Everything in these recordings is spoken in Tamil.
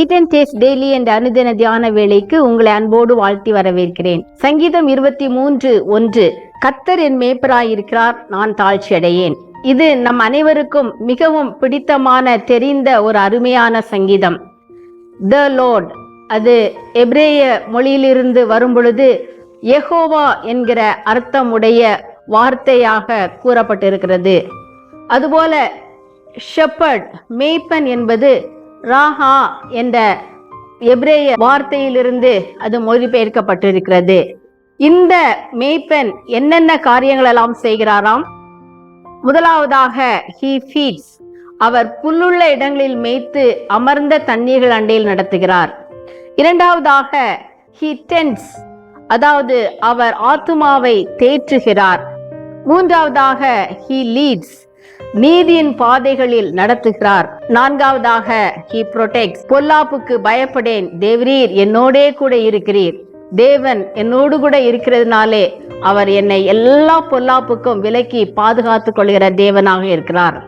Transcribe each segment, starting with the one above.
ஈட் அண்ட் டேஸ்ட் டெய்லி என்ற அனுதின தியான வேலைக்கு உங்களை அன்போடு வாழ்த்தி வரவேற்கிறேன். சங்கீதம் இருபத்தி மூன்று ஒன்று. கத்தர் என் மேய்ப்பராயிருக்கிறார் நான் தாழ்ச்சி அடையேன் இது நம் அனைவருக்கும் மிகவும் பிடித்தமான தெரிந்த ஒரு அருமையான சங்கீதம். த லோட் அது எப்ரேய மொழியிலிருந்து வரும்பொழுது எஹோவா என்கிற அர்த்தமுடைய வார்த்தையாக கூறப்பட்டிருக்கிறது. அதுபோல ஷெப்பர்ட் மேய்ப்பன் என்பது ராஹா என்ற எப்ரேய வார்த்தையிலிருந்து அது மொழிபெயர்க்கப்பட்டிருக்கிறது. இந்த மேய்ப்பன் என்னென்ன காரியங்கள் எல்லாம் செய்கிறாராம்? முதலாவதாக ஹீ ஃபீட்ஸ் அவர் புல்லுள்ள இடங்களில் மேய்த்து அமர்ந்த தண்ணீர்கள் அண்டையில் நடத்துகிறார். இரண்டாவதாக ஹீ டென்ஸ் அதாவது அவர் ஆத்துமாவை தேற்றுகிறார். மூன்றாவதாக ஹீ லீட்ஸ் நீதியின் பாதைகளில் நடத்துகிறார். நான்காவதாக ஹி ப்ரொடெக்ட்ஸ் பொல்லாப்புக்கு பயப்படேன். தேவரீர் என்னோடே கூட இருக்கிறீர். தேவன் என்னோடு கூட இருக்கிறதுனாலே அவர் என்னை எல்லா பொல்லாப்புக்கும் விலக்கி பாதுகாத்துக் கொள்கிற தேவனாக இருக்கிறார்.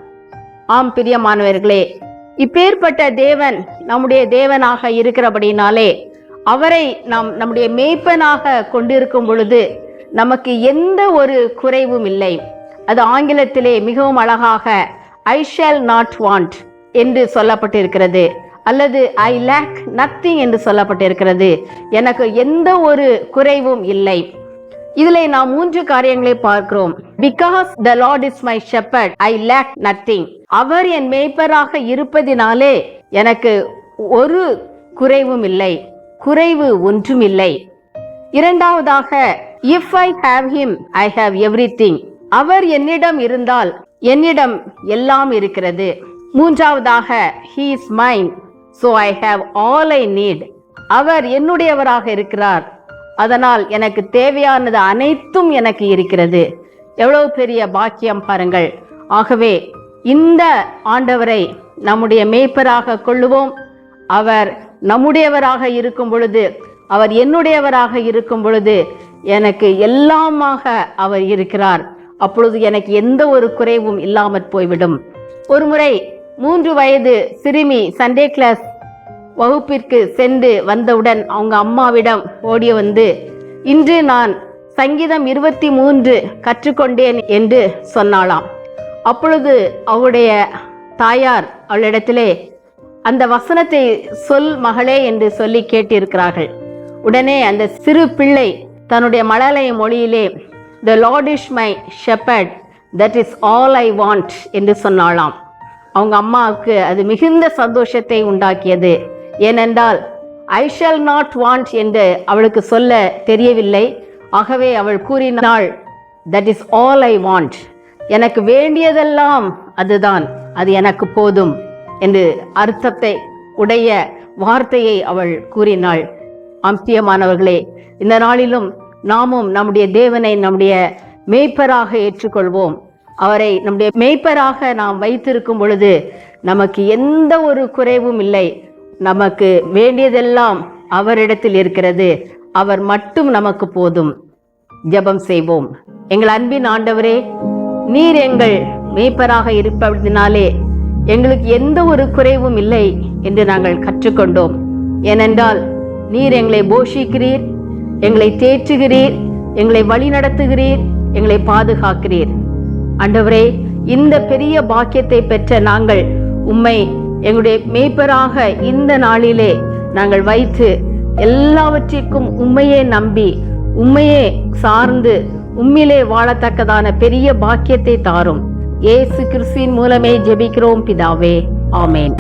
ஆம் பிரியமானவர்களே இப்பேற்பட்ட தேவன் நம்முடைய தேவனாக இருக்கிறபடினாலே அவரை நாம் நம்முடைய மேய்ப்பனாக கொண்டிருக்கும் பொழுது நமக்கு எந்த ஒரு குறைவும் இல்லை. அது ஆங்கிலத்திலே மிகவும் அழகாக ஐ ஷால் நாட் வாண்ட் என்று சொல்லப்பட்டிருக்கிறது. அல்லது ஐ லேக் நத்திங் என்று சொல்லப்பட்டிருக்கிறது. எனக்கு எந்த ஒரு குறைவும் இல்லை. இதில் நாம் மூன்று காரியங்களை பார்க்கிறோம். Because the Lord is my shepherd I lack nothing அவர் என் மேய்ப்பராக இருப்பதினாலே எனக்கு ஒரு குறைவும் இல்லை. குறைவு ஒன்றும் இல்லை. இரண்டாவதாக if I have him I have everything அவர் என்னிடம் இருந்தால் என்னிடம் எல்லாம் இருக்கிறது. மூன்றாவதாக he is mine so I have all I need அவர் என்னுடையவராக இருக்கிறார். அதனால் எனக்கு தேவையானது அனைத்தும் எனக்கு இருக்கிறது. எவ்வளவு பெரிய பாக்கியம் பாருங்கள். ஆகவே இந்த ஆண்டவரை நம்முடைய மேய்ப்பராக கொள்ளுவோம். அவர் நம்முடையவராக இருக்கும் பொழுது அவர் என்னுடையவராக இருக்கும் பொழுது எனக்கு எல்லாமாக அவர் இருக்கிறார். அப்பொழுது எனக்கு எந்த ஒரு குறைவும் இல்லாமற் போய்விடும். ஒருமுறை மூன்று வயது சிறுமி சண்டே கிளாஸ் வகுப்பிற்கு சென்று வந்தவுடன் அவங்க அம்மாவிடம் ஓடி வந்து இன்று நான் சங்கீதம் இருபத்தி மூன்று கற்றுக்கொண்டேன் என்று சொன்னாளாம். அப்பொழுது அவளுடைய தாயார் அவளிடத்திலே அந்த வசனத்தை சொல் மகளே என்று சொல்லி கேட்டிருக்கிறார்கள். உடனே அந்த சிறு பிள்ளை தன்னுடைய மழலை மொழியிலே the Lord is my shepherd that is all I want என்று சொன்னாலாம் அவங்க அம்மாவுக்கு அது மிகுந்த சந்தோஷத்தை உண்டாக்கியது. ஏனென்றால் ஐ ஷால் நாட் வாண்ட் என்று அவளுக்கு சொல்ல தெரியவில்லை. ஆகவே அவள் கூறினாள் that is all I want எனக்கு வேண்டியதெல்லாம் அதுதான். அது எனக்கு போதும் என்று அர்த்தத்தை உடைய வார்த்தையை அவள் கூறினாள். அம்பியமானவர்களே இந்த நாளிலும் நாமும் நம்முடைய தேவனை நம்முடைய மேய்ப்பராக ஏற்றுக்கொள்வோம். அவரை நம்முடைய மேய்ப்பராக நாம் வைத்திருக்கும் பொழுது நமக்கு எந்த ஒரு குறைவும் இல்லை. நமக்கு வேண்டியதெல்லாம் அவரிடத்தில் இருக்கிறது. அவர் மட்டும் நமக்கு போதும். ஜெபம் செய்வோம். எங்கள் அன்பின் ஆண்டவரே நீர் எங்கள் மேய்ப்பராக இருப்பதினாலே எங்களுக்கு எந்த ஒரு குறைவும் இல்லை என்று நாங்கள் கற்றுக்கொண்டோம். ஏனென்றால் நீர் எங்களை போஷிக்கிறீர். எங்களை தேற்றுகிறீர் எங்களை வழி நடத்துகிறீர் எங்களை பாதுகாக்கிறீர். ஆண்டவரே இந்த பெரிய பாக்கியத்தை பெற்ற நாங்கள் உம்மை எங்களுடைய மேய்ப்பராக இந்த நாளிலே நாங்கள் வைத்து எல்லாவற்றிற்கும் உண்மையே நம்பி உண்மையே சார்ந்து உம்மிலே வாழத்தக்கதான பெரிய பாக்கியத்தை தாரும். ஏசு கிறிஸ்துவின் மூலமே ஜெபிக்கிறோம் பிதாவே. ஆமேன்.